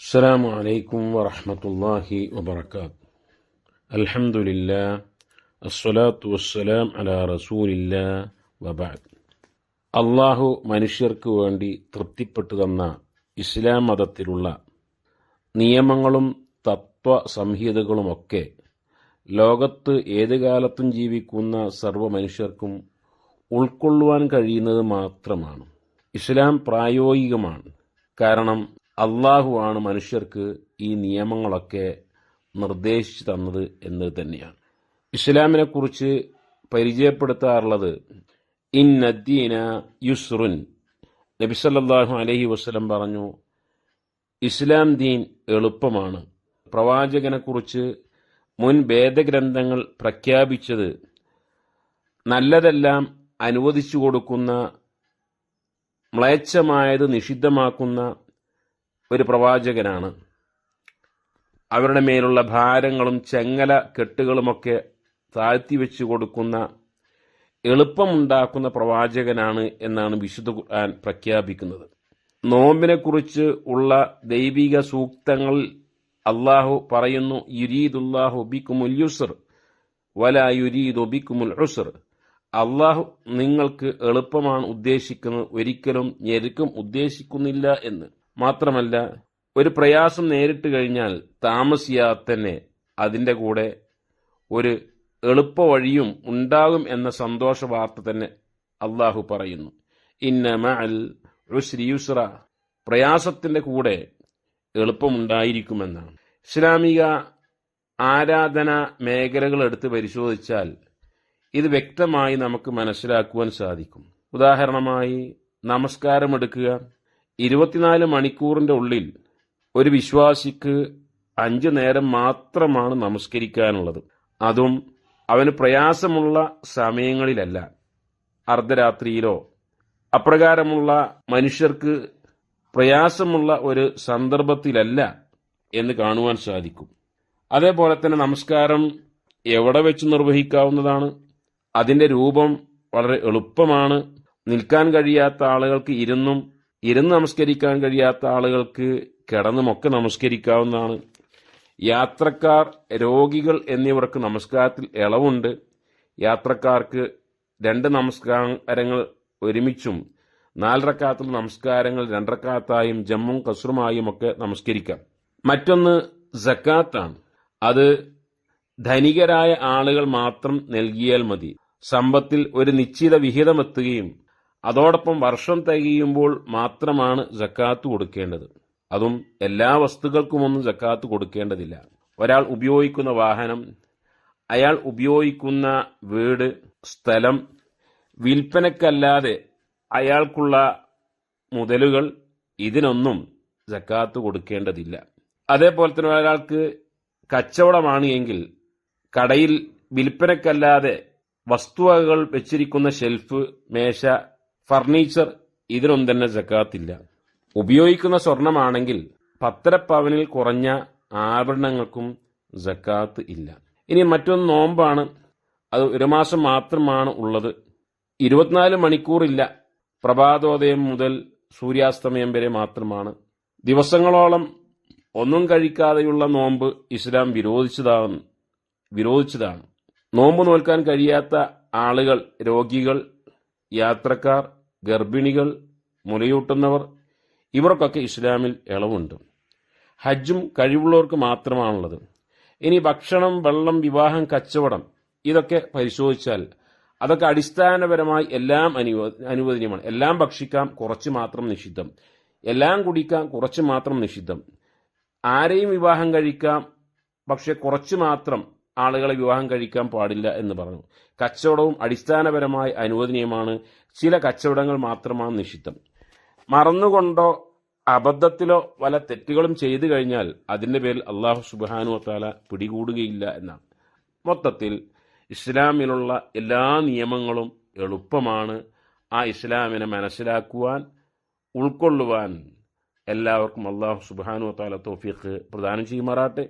السلام عليكم ورحمة الله وبركاته الحمد لله الصلاة والسلام على رسول الله وبعد അള്ളാഹു മനുഷ്യർക്ക് വേണ്ടി തൃപ്തിപ്പെട്ടു തന്ന ഇസ്ലാം മതത്തിലുള്ള നിയമങ്ങളും തത്വ സംഹിതകളുമൊക്കെ ലോകത്ത് ഏത് കാലത്തും ജീവിക്കുന്ന സർവ്വ മനുഷ്യർക്കും ഉൾക്കൊള്ളുവാൻ കഴിയുന്നത് മാത്രമാണ് ഇസ്ലാം പ്രായോഗികമാണ് കാരണം അള്ളാഹുവാണ് മനുഷ്യർക്ക് ഈ നിയമങ്ങളൊക്കെ നിർദ്ദേശിച്ചു തന്നത് എന്നത് തന്നെയാണ്. ഇസ്ലാമിനെ കുറിച്ച് പരിചയപ്പെടുത്താറുള്ളത് നദ്ദീന യുസ്റുൻ. നബിസല്ലാഹു അലഹി വസ്ലം പറഞ്ഞു ഇസ്ലാം ദീൻ എളുപ്പമാണ്. പ്രവാചകനെക്കുറിച്ച് മുൻ വേദഗ്രന്ഥങ്ങൾ പ്രഖ്യാപിച്ചത് നല്ലതെല്ലാം അനുവദിച്ചു കൊടുക്കുന്ന മ്ലേച്ഛമായത് നിഷിദ്ധമാക്കുന്ന ഒരു പ്രവാചകനാണ്. അവരുടെ മേലുള്ള ഭാരങ്ങളും ചെങ്ങല കെട്ടുകളുമൊക്കെ താഴ്ത്തി വെച്ചു കൊടുക്കുന്ന എളുപ്പമുണ്ടാക്കുന്ന പ്രവാചകനാണ് എന്നാണ് വിശുദ്ധ ഖുർആൻ പ്രഖ്യാപിക്കുന്നത്. നോമ്പിനെക്കുറിച്ച് ഉള്ള ദൈവിക സൂക്തങ്ങൾ അള്ളാഹു പറയുന്നു യുരീദുല്ലാഹു ബിക്കുമുൽ യുസർ വല യുരീദു ബിക്കുമുൽ ഉസർ. അള്ളാഹു നിങ്ങൾക്ക് എളുപ്പമാണ് ഉദ്ദേശിക്കുന്നത് ഒരിക്കലും ഞെരുക്കം ഉദ്ദേശിക്കുന്നില്ല എന്ന്. മാത്രമല്ല ഒരു പ്രയാസം നേരിട്ട് കഴിഞ്ഞാൽ താമസിയാതെ തന്നെ അതിന്റെ കൂടെ ഒരു എളുപ്പ വഴിയും ഉണ്ടാകും എന്ന സന്തോഷ വാർത്ത തന്നെ അള്ളാഹു പറയുന്നു. ഇന്ന ഉസ്രി യുസ്ര പ്രയാസത്തിന്റെ കൂടെ എളുപ്പമുണ്ടായിരിക്കുമെന്നാണ്. ഇസ്ലാമിക ആരാധന മേഖലകൾ എടുത്ത് പരിശോധിച്ചാൽ ഇത് വ്യക്തമായി നമുക്ക് മനസ്സിലാക്കുവാൻ സാധിക്കും. ഉദാഹരണമായി നമസ്കാരം എടുക്കുക ഇരുപത്തിനാല് മണിക്കൂറിന്റെ ഉള്ളിൽ ഒരു വിശ്വാസിക്ക് അഞ്ചു നേരം മാത്രമാണ് നമസ്കരിക്കാനുള്ളത്. അതും അവന് പ്രയാസമുള്ള സമയങ്ങളിലല്ല. അർദ്ധരാത്രിയിലോ. അപ്രകാരമുള്ള മനുഷ്യർക്ക് പ്രയാസമുള്ള ഒരു സന്ദർഭത്തിലല്ല എന്ന് കാണുവാൻ സാധിക്കും. അതേപോലെ തന്നെ നമസ്കാരം എവിടെ വെച്ച് നിർവഹിക്കാവുന്നതാണ്? അതിന്റെ രൂപം വളരെ എളുപ്പമാണ്. നിൽക്കാൻ കഴിയാത്ത ആളുകൾക്ക് ഇരുന്നും ഇരുന്ന് നമസ്കരിക്കാൻ കഴിയാത്ത ആളുകൾക്ക് കിടന്നുമൊക്കെ നമസ്കരിക്കാവുന്നതാണ്. യാത്രക്കാർ രോഗികൾ എന്നിവർക്ക് നമസ്കാരത്തിൽ ഇളവുണ്ട്. യാത്രക്കാർക്ക് രണ്ട് നമസ്കാരങ്ങൾ ഒരുമിച്ചും നാലരക്കാത്തിൽ നമസ്കാരങ്ങൾ രണ്ടരക്കാത്തായും ജമ്മും കസറുമായും ഒക്കെ നമസ്കരിക്കാം. മറ്റൊന്ന് ജക്കാത്താണ് അത് ധനികരായ ആളുകൾ മാത്രം നൽകിയാൽ മതി. സമ്പത്തിൽ ഒരു നിശ്ചിത വിഹിതമെത്തുകയും അതോടൊപ്പം വർഷം തികയുമ്പോൾ മാത്രമാണ് ജക്കാത്ത് കൊടുക്കേണ്ടത്. അതും എല്ലാ വസ്തുക്കൾക്കുമൊന്നും ജക്കാത്ത് കൊടുക്കേണ്ടതില്ല. ഒരാൾ ഉപയോഗിക്കുന്ന വാഹനം അയാൾ ഉപയോഗിക്കുന്ന വീട് സ്ഥലം വിൽപ്പനക്കല്ലാതെ അയാൾക്കുള്ള മുതലുകൾ ഇതിനൊന്നും ജക്കാത്ത് കൊടുക്കേണ്ടതില്ല. അതേപോലെ തന്നെ ഒരാൾക്ക് കച്ചവടമാണ് എങ്കിൽ കടയിൽ വിൽപ്പനക്കല്ലാതെ വസ്തുവകകൾ വെച്ചിരിക്കുന്ന ഷെൽഫ് മേശ ഫർണിച്ചർ ഇതിനൊന്നും തന്നെ ജക്കാത്തില്ല. ഉപയോഗിക്കുന്ന സ്വർണമാണെങ്കിൽ പത്തര പവനിൽ കുറഞ്ഞ ആഭരണങ്ങൾക്കും ജക്കാത്ത് ഇല്ല. ഇനി മറ്റൊന്ന് നോമ്പാണ്. അത് ഒരു മാസം മാത്രമാണ് ഉള്ളത്. ഇരുപത്തിനാല് മണിക്കൂറില്ല. പ്രഭാതോദയം മുതൽ സൂര്യാസ്തമയം വരെ മാത്രമാണ്. ദിവസങ്ങളോളം ഒന്നും കഴിക്കാതെയുള്ള നോമ്പ് ഇസ്ലാം വിരോധിച്ചതാണ് വിരോധിച്ചതാണ്. നോമ്പ് നോൽക്കാൻ കഴിയാത്ത ആളുകൾ രോഗികൾ യാത്രക്കാർ ഗർഭിണികൾ മുലയൂട്ടുന്നവർ ഇവർക്കൊക്കെ ഇസ്ലാമിൽ ഇളവുണ്ട്. ഹജ്ജും കഴിവുള്ളവർക്ക് മാത്രമാണുള്ളത്. ഇനി ഭക്ഷണം വെള്ളം വിവാഹം കച്ചവടം ഇതൊക്കെ പരിശോധിച്ചാൽ അതൊക്കെ അടിസ്ഥാനപരമായി എല്ലാം അനുവ അനുവദനീയമാണ്. എല്ലാം ഭക്ഷിക്കാം കുറച്ച് മാത്രം നിഷിദ്ധം. എല്ലാം കുടിക്കാം കുറച്ച് മാത്രം നിഷിദ്ധം. ആരെയും വിവാഹം കഴിക്കാം പക്ഷെ കുറച്ച് മാത്രം ആളുകളെ വിവാഹം കഴിക്കാൻ പാടില്ല എന്ന് പറഞ്ഞു. കച്ചവടവും അടിസ്ഥാനപരമായി അനുവദനീയമാണ്. ചില കച്ചവടങ്ങൾ മാത്രമാണ് നിഷിദ്ധം. മറന്നുകൊണ്ടോ അബദ്ധത്തിലോ പല തെറ്റുകളും ചെയ്തു കഴിഞ്ഞാൽ അതിന്റെ പേരിൽ അള്ളാഹു സുബാനു താല പിടികൂടുകയില്ല എന്നാണ്. മൊത്തത്തിൽ ഇസ്ലാമിലുള്ള എല്ലാ നിയമങ്ങളും എളുപ്പമാണ്. ആ ഇസ്ലാമിനെ മനസ്സിലാക്കുവാൻ ഉൾക്കൊള്ളുവാൻ എല്ലാവർക്കും അള്ളാഹു സുബാനു താല തോഫീഖ് പ്രദാനം ചെയ്യുമാറാട്ടെ